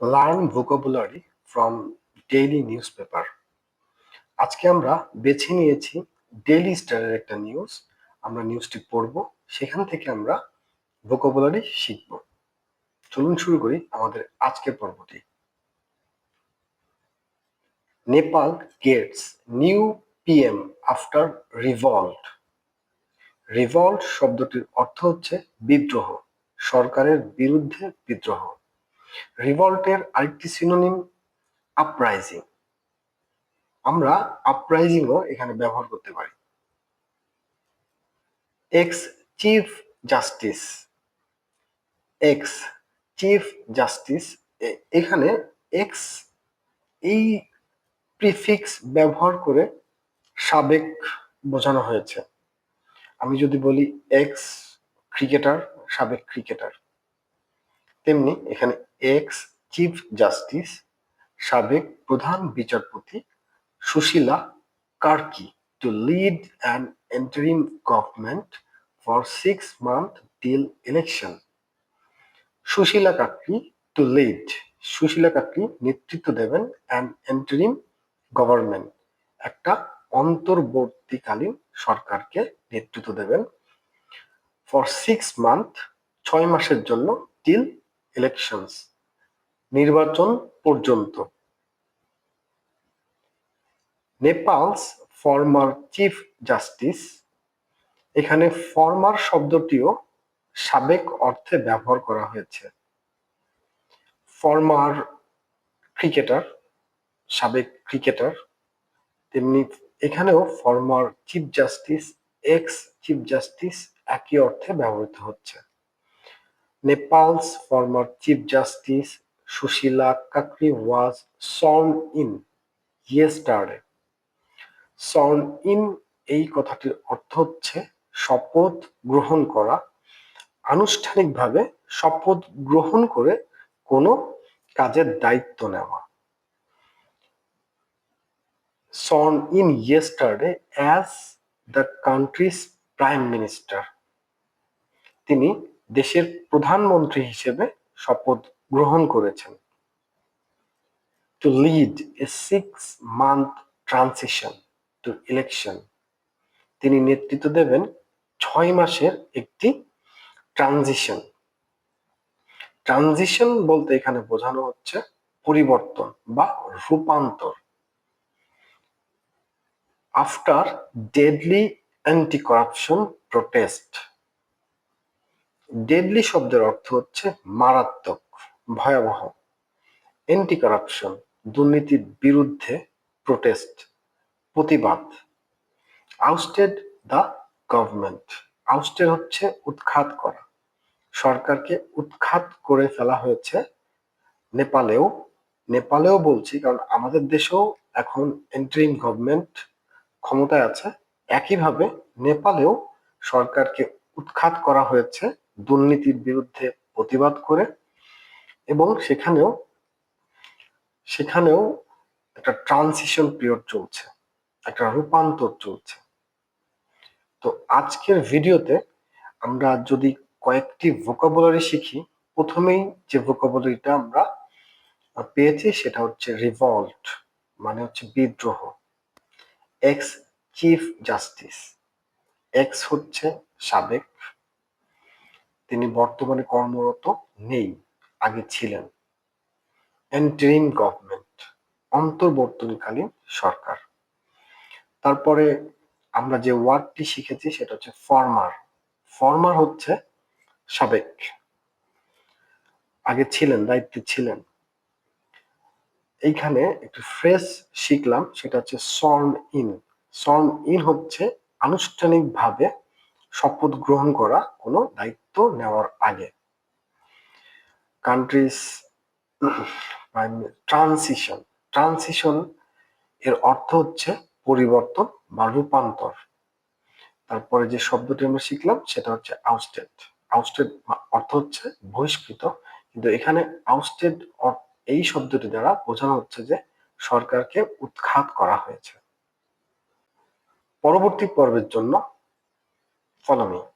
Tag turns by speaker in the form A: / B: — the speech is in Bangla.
A: Learn vocabulary from daily news paper আজকে আমরা বেছে নিয়েছি ডেইলি স্টারের একটা নিউজ আমরা নিউজটি পড়ব, সেখান থেকে আমরা ভোকাবুলারি শিখব। চলুন শুরু করি আমাদের আজকের পর্বটি। Nepal gets new PM after revolt revolt শব্দটির অর্থ হচ্ছে বিদ্রোহ, সরকারের বিরুদ্ধে বিদ্রোহ। রিভল্টের আরেকটি সিনোনিম আপরাইজিং আমরা আপরাইজিংও এখানে ব্যবহার করতে পারি। Ex chief justice ex chief justice এখানে এক্স এই প্রিফিক্স ব্যবহার করে সাবেক বোঝানো হয়েছে। আমি যদি বলি এক্স ক্রিকেটার সাবেক ক্রিকেটার তেমনি এখানে এক্স চিফ জাস্টিস সাবেক প্রধান বিচারপতি Sushila Karki to lead an interim government for six month till election Sushila Karki to lead Sushila Karki নেতৃত্ব দেবেন অ্যান এন্টারিম গভর্নমেন্ট একটা অন্তর্বর্তীকালীন সরকারকে নেতৃত্ব দেবেন ফর সিক্স মান্থ ছয় মাসের জন্য টিল ইলেকশনস নির্বাচন পর্যন্ত। নেপালস ফর্মার চিফ জাস্টিস এখানে ফর্মার শব্দটিও সাবেক অর্থে ব্যবহার করা হয়েছে। ফর্মার ক্রিকেটার সাবেক ক্রিকেটার তেমনি এখানেও former chief justice ex chief justice একই অর্থে ব্যবহৃত হচ্ছে। Nepal's former Chief Justice Sushila Kakri was sworn in yesterday. Sworn in এই কথাটির অর্থ হচ্ছে শপথ গ্রহণ করা। আনুষ্ঠানিকভাবে শপথ গ্রহণ করে কোনো কাজের দায়িত্ব নেওয়া। Sworn in yesterday as the country's prime minister তিনি দেশের প্রধানমন্ত্রী হিসেবে শপথ গ্রহণ করেছেন। To lead a six month transition to election তিনি নেতৃত্ব দেবেন ছয় মাসের একটি ট্রানজিশন ট্রানজিশন বলতে এখানে বোঝানো হচ্ছে পরিবর্তন বা রূপান্তর। After deadly anti corruption protest deadly শব্দের অর্থ হচ্ছে মারাত্মক, ভয়াবহ এন্টি কারাপশন দুর্নীতির বিরুদ্ধে প্রোটেস্ট প্রতিবাদ। আউস্টেড দ্য গভর্নমেন্ট আউস্টেড হচ্ছে উৎখাত করা। সরকারকে উৎখাত করে ফেলা হয়েছে নেপালেও। নেপালেও বলছি, কারণ আমাদের দেশেও এখন এন্ট্রিম গভর্নমেন্ট ক্ষমতায় আছে। একইভাবে নেপালেও সরকারকে উৎখাত করা হয়েছে দুর্নীতির বিরুদ্ধে প্রতিবাদ করে এবং সেখানেও সেখানেও একটা ট্রানজিশন পিরিয়ড চলছে, একটা রূপান্তর চলছে। তো আজকের ভিডিওতে আমরা যদি কয়েকটি ভোকাবুলারি শিখি, প্রথমেই যে ভোকাবুলারিটা আমরা পেয়েছি সেটা হচ্ছে রিভল্ট মানে হচ্ছে বিদ্রোহ। এক্স চিফ জাস্টিস এক্স হচ্ছে সাবেক তিনি বর্তমানে কর্মরত নেই, আগে ছিলেন। এন্টারিম গভর্নমেন্ট অন্তর্বর্তীকালীন সরকার। তারপরে আমরা যে ওয়ার্ডটি শিখেছি সেটা হচ্ছে ফর্মার ফর্মার হচ্ছে সাবেক। আগে ছিলেন, দায়িত্বে ছিলেন। এইখানে একটু ফ্রেশ শিখলাম, সেটা হচ্ছে সর্ন ইন সর্ন ইন হচ্ছে আনুষ্ঠানিকভাবে শপথ গ্রহণ করা কোনো দায়িত্ব নেওয়ার আগে। কান্ট্রিজ ট্রানসিশন ট্রানসিশন এর অর্থ হচ্ছে পরিবর্তন বা রূপান্তর। তারপরে যে শব্দটি আমরা শিখলাম সেটা হচ্ছে আউস্টেড আউস্টেড অর্থ হচ্ছে বহিষ্কৃত। কিন্তু এখানে আউস্টেড এই শব্দটি দ্বারা বোঝানো হচ্ছে যে সরকারকে উৎখাত করা হয়েছে। পরবর্তী পর্বের জন্য Follow me.